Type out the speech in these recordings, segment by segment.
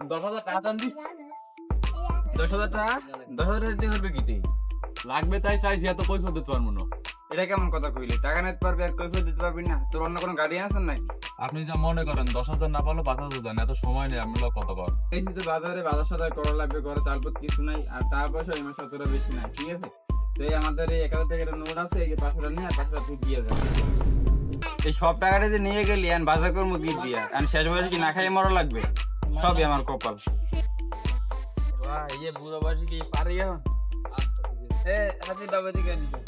দশ হাজার টাকা দাম দি। দশ হাজার টাকা? দশ হাজার টাকা দিতে হবে কি তুই? লাগবে তাই চাইছি এত কই দিতে পারব না। এটা কেমন কথা কইলি? টাকা নিতে পারবি আর কৈফিয়ত দিতে পারবি না? তোর অন্য কোনো গাড়ি আছে নাকি? আপনি যা মনে করেন দশ হাজার না পারলে পাঁচ হাজার দেন এত সময় নেই আমি কত কর এই যে বাজারে বাজার সদাই করা লাগবে ঘরে চালপত কিছু নাই আর টাকা পয়সা এই মাসে অতটা বেশি নাই ঠিক আছে? তো এই আমাদের এই এক হাজার টাকার নোট আছে এই টাকা নিয়ে আর তুই দিয়ে দেবে এই সব টাকাটা যে নিয়ে গেলি আর বাজার করব কি দিয়া? আর শেষ বয়সে কি না খাইয়ে মরা লাগবে? সবই আমার কপাল। বাহ এই বুড়ো কি পারে এ হাতি বাবা দিকে নিছো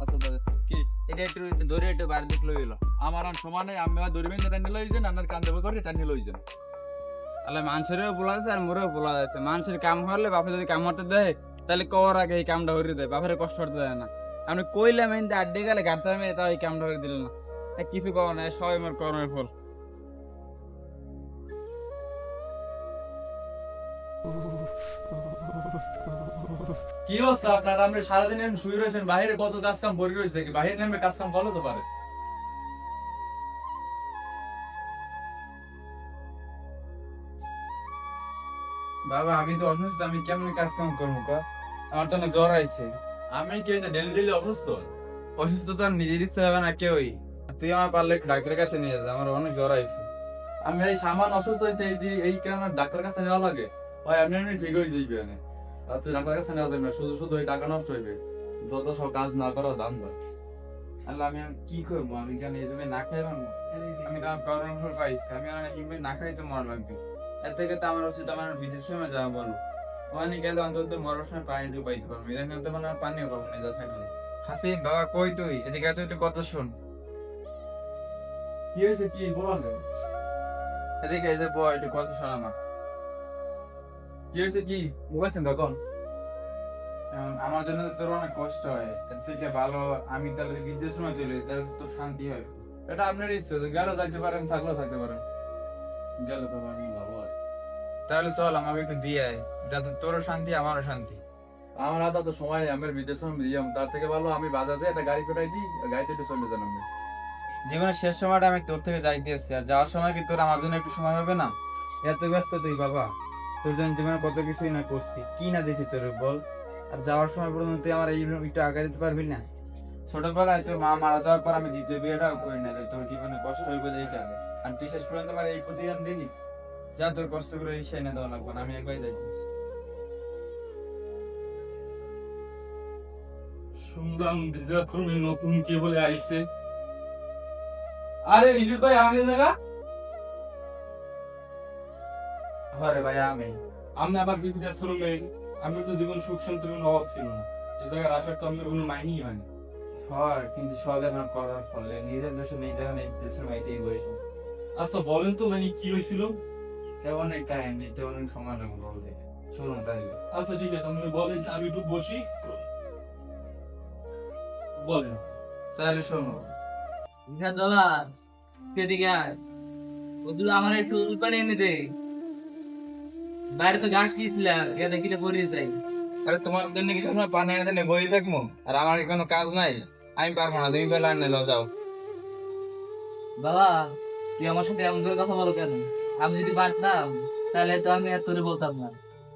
আচ্ছা দাদা কি? এটা একটু ধরে একটু দিক লইলো আমার নেই আমি আর ধরবেন টানি লইছেন আপনার কান দেবো করে টানি লইছেন। তাহলে মানুষেরও বলা যাচ্ছে আর মোরেও বলা যাচ্ছে মানুষের কাম হলে বাপে যদি কাম হতে দেয় তাহলে কর আগে এই কামটা হরে দেয় বাপের কষ্ট করতে দেয় না। আমি কইলাম এই আড্ডে গেলে গাড়তে আমি তাও এই কামটা হরে দিল না। কিছু পাবো না এ সবাই আমার কর্মের ফল। কি অবস্থা আপনার? আপনি সারাদিন এরকম শুয়ে রয়েছেন বাইরে কত কাজ কাম পড়ে রয়েছে কি? বাইরে নেমে কাজ কাম ভালো তো পারে? বাবা আমি তো অসুস্থ আমি কেমন কাজ কাম করব কা? আমার তো অনেক জ্বর আইছে। আমি কি ডেলি ডেলি অসুস্থ? অসুস্থ তো আর নিজের ইচ্ছা হবে না কেউই। তুই আমার পারলে একটু ডাক্তারের কাছে নিয়ে যা আমার অনেক জ্বর আইছে। আমি এই সামান অসুস্থ হইতে এই কারণে ডাক্তারের কাছে নেওয়া লাগে। ভাই আপনি ঠিক হয়ে যাইবে তুই ডাক্তার কাছে নেওয়া যাবে না শুধু শুধু ওই টাকা নষ্ট হইবে। যত সব কাজ না করা দাম দাম আল্লাহ আমি কি করব? আমি জানি এই তুমি না খাই আমি তো আমার কর্মের ফল পাইছি আমি আর এমনি না খাই তো মর লাগবে এর থেকে তো আমার উচিত আমার বিদেশ সময় যাওয়া বলো। ওখানে গেলে অন্তত মরার সময় পানি দিয়ে পাইতে পারব। এখানে তো মানে পানিও পাবো না যা থাকলে হাসিন বাবা কই তুই? এদিকে তুই একটু কথা শোন। কি হয়েছে কি বলেন এদিকে এই যে বয় একটু কথা শোন আমার। কি হয়েছে কি তখন এখন আমার জন্য তোর অনেক কষ্ট হয়। এর থেকে ভালো আমি তাহলে বিদেশ সময় চলে যাই, তাহলে তো শান্তি হয়। এটা আপনার ইচ্ছে যে গেলে যাইতে পারেন থাকলেও থাকতে পারেন। গেলে তো আমি ভালো হয়। তাহলে চল আমাকে একটু দিয়ে আয়। যাতে তোরও শান্তি আমারও শান্তি। আমার হাতে তো সময় নেই আমার বিদেশ দিয়াম তার থেকে ভালো আমি বাজারে একটা গাড়ি ফেরাই দিই গাড়িতে একটু চলে যান আমি জীবনের শেষ সময়টা আমি তোর থেকে যাইতেছি আর যাওয়ার সময় কি তোর আমার জন্য একটু সময় হবে না? এত ব্যস্ত তুই বাবা। তোর জন্য জীবনে কত কিছুই না করছি। কি না দিছি তোর বল? আর যাওয়ার সময় পর্যন্ত তুই আমার এই একটু আগে দিতে পারবি না? ছোটবেলায় তোর মা মারা যাওয়ার পর আমি দ্বিতীয় বিয়েটাও করি না যে তোর জীবনে কষ্ট হইবে দেখে আর তুই শেষ পর্যন্ত আমার এই প্রতিদান দিলি? যা তোর কষ্ট করে এই সেনে দেওয়া লাগবে না আমি একবার যাইতেছি শুনলাম দিদাফোনে নতুন কে বলে আইছে। আরে রিজুর ভাই আমাদের জায়গা? ঘরে ভাই আমি। আমি আবার বিবিধা আমি তো জীবন সুখ অভাব ছিল না। এ জায়গায় আসার তো আমার কোনো মাইনই হয়নি। হয় কিন্তু সব এখন করার ফলে নিজের দোষ নেই যখন এই দেশের মাইতেই বসে। আচ্ছা বলেন তো মানে কি হয়েছিল? কাহিনী সমাধান বলতে। শুনুন তাই আচ্ছা ঠিক আছে আপনি বলেন আমি একটু বসি। বলেন। তাহলে শোনো। দোলা এদিকে আয়? ওদের আমার একটু উজু পানি এনে দে। বাইরে তো ঘাস গিয়েছিলাম গিয়ে দেখিলে পড়িয়ে যাই। আরে তোমার জন্য কি সবসময় পানি এনে দেনে বই থাকব আর আমার কোনো কাজ নাই? আমি পারব না তুমি পেলে আনে লো যাও। বাবা তুই আমার সাথে এমন করে কথা বলো কেন? আমি যদি পারতাম তাহলে তো আমি আর তোরে বলতাম না।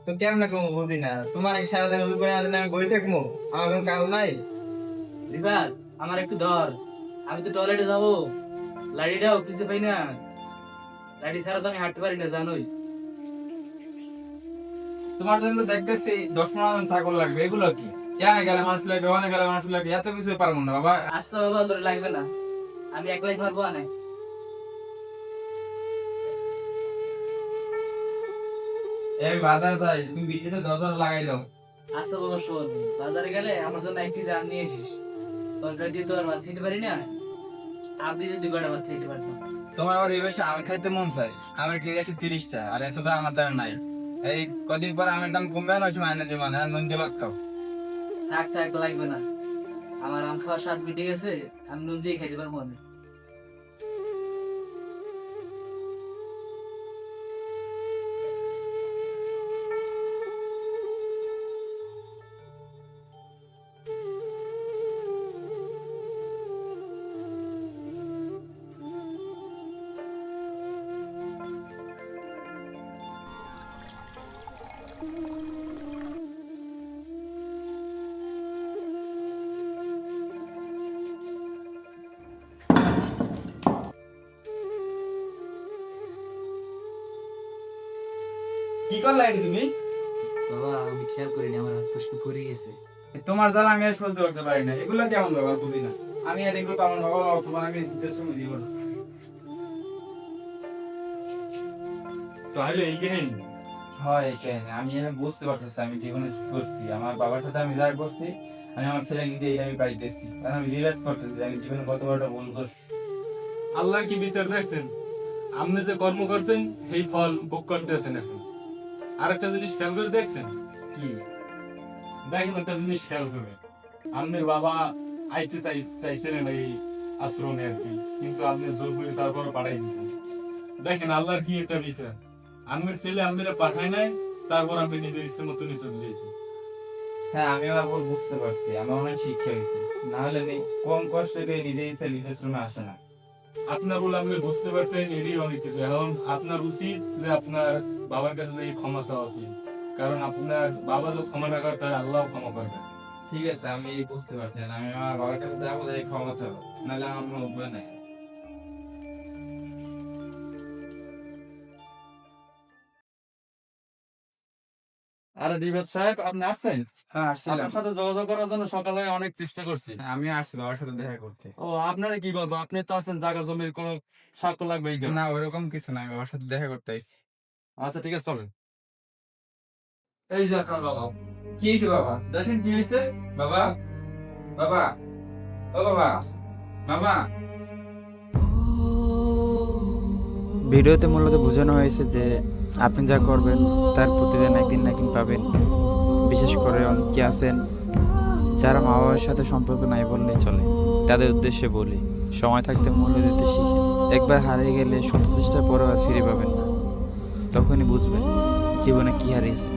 তো কেমন না কোনো বুঝি না? তোমার এই সারাদিন উজু করে আনলে আমি বই থাকব আমার কোনো কাজ নাই? দিবার আমার একটু ধর। আমি তো টয়লেটে যাব। লাড়িটাও কিছু পাই না। লাড়ি ছাড়া তো আমি হাঁটতে পারি না জানোই। তোমার জন্য দেখতেছি দশ পনেরো জন ছাগল লাগবে এগুলো কি? গেলে মানুষ লাগবে ওখানে গেলে মানুষ লাগবে এত কিছু পারব না বাবা। আসতে বাবা লাগবে না। আমি একলাই পারব না এই বাজার যাই তুমি দরজা লাগাই দাও। আচ্ছা বাবা শোন। বাজারে গেলে আমার জন্য এক পিস আম নিয়ে তরকারি দিয়ে তো আর ভাত খেতে পারি না। আম দিয়ে দুই কটা ভাত খেতে পারতাম। তোমার আবার এই আম খাইতে মন চাই আমার কিনে আছে তিরিশটা আর এত দাম আমার দ্বারা নাই। এই কদিন পর আমের দাম কমবে না সময় এনে দেবো না নুন দিবা খাও। থাক লাগবে না। আমার আম খাওয়ার স্বাদ মিটে গেছে, আমি নুন দিয়ে খাইতে পারব না খেয়াল করিনি আমার হাত পুষ্টি তোমার দ্বারা আমি আর সহ্য করতে পারি না এগুলো কেমন ব্যবহার করি না? আমি আর এগুলো কেমন ব্যবহার তোমার আমি দেশ দিব না। তাহলে এই হয় কেন আমি বুঝতে পারতেছি আমি জীবনে করছি আমার বাবার সাথে আমি যা করছি আমি আমার ছেলে দিয়ে এই আমি পাইতেছি কারণ আমি রিয়েলাইজ করতেছি আমি জীবনে কত বড়টা ভুল করছি। আল্লাহর কি বিচার দেখছেন? আপনি যে কর্ম করছেন সেই ফল ভোগ করতেছেন এখন। আরেকটা জিনিস খেয়াল করে দেখছেন? কি? দেখেন একটা জিনিস খেয়াল করে। আপনার বাবা আইতে চাই চাইছিলেন এই আশ্রমে আর কি কিন্তু আপনি জোর করে তারপর পাঠাই দিয়েছেন। দেখেন আল্লাহর কি একটা বিচার। আমার ছেলে আপনারা পাঠায় নাই তারপর আপনি নিজের ইচ্ছে মতো নিয়ে চলে গেছেন হ্যাঁ আমি আবার বুঝতে পারছি। আমার অনেক শিক্ষা হয়েছে। না হলে নি- কম কষ্ট করে নিজে ইচ্ছা নিজের শ্রমে আসে না। আপনার বলে আপনি বুঝতে পারছেন এটাই অনেক কিছু। এখন আপনার উচিত যে আপনার বাবার কাছে এই ক্ষমা চাওয়া উচিত। কারণ আপনার বাবা তো ক্ষমা না করে তাই আল্লাহ ক্ষমা করবে। ঠিক আছে আমি বুঝতে পারছি না। আমি আমার বাবার কাছে যাব যে ক্ষমা চাবো। নাহলে আমার উপায় নাই। আরে সাহেব আপনি আসছেন? হ্যাঁ আসছিলাম। আপনার সাথে যোগাযোগ করার জন্য সকালে অনেক চেষ্টা করছি। আমি আসছি বাবার সাথে দেখা করতে। ও আপনারা কি বলব? আপনি তো আছেন জায়গা জমির কোনো সাক্ষ্য লাগবে না ওইরকম কিছু না আমি বাবার সাথে দেখা করতে আইছি আচ্ছা ঠিক আছে চলেন। এই যে আপনার বাবা। কি হয়েছে বাবা? দেখেন কি হয়েছে? বাবা? বাবা? ও বাবা? বাবা? ভিডিওতে মূলত বোঝানো হয়েছে যে আপনি যা করবেন, তার প্রতিদিন একদিন না একদিন পাবেন। বিশেষ করে অনেকে আছেন যারা মা বাবার সাথে সম্পর্ক নাই বললেই চলে। তাদের উদ্দেশ্যে বলি, সময় থাকতে মূল্য দিতে শিখে। একবার হারিয়ে গেলে শত চেষ্টার পরে আর ফিরে পাবেন না। তখনই বুঝবেন জীবনে কী হারিয়েছে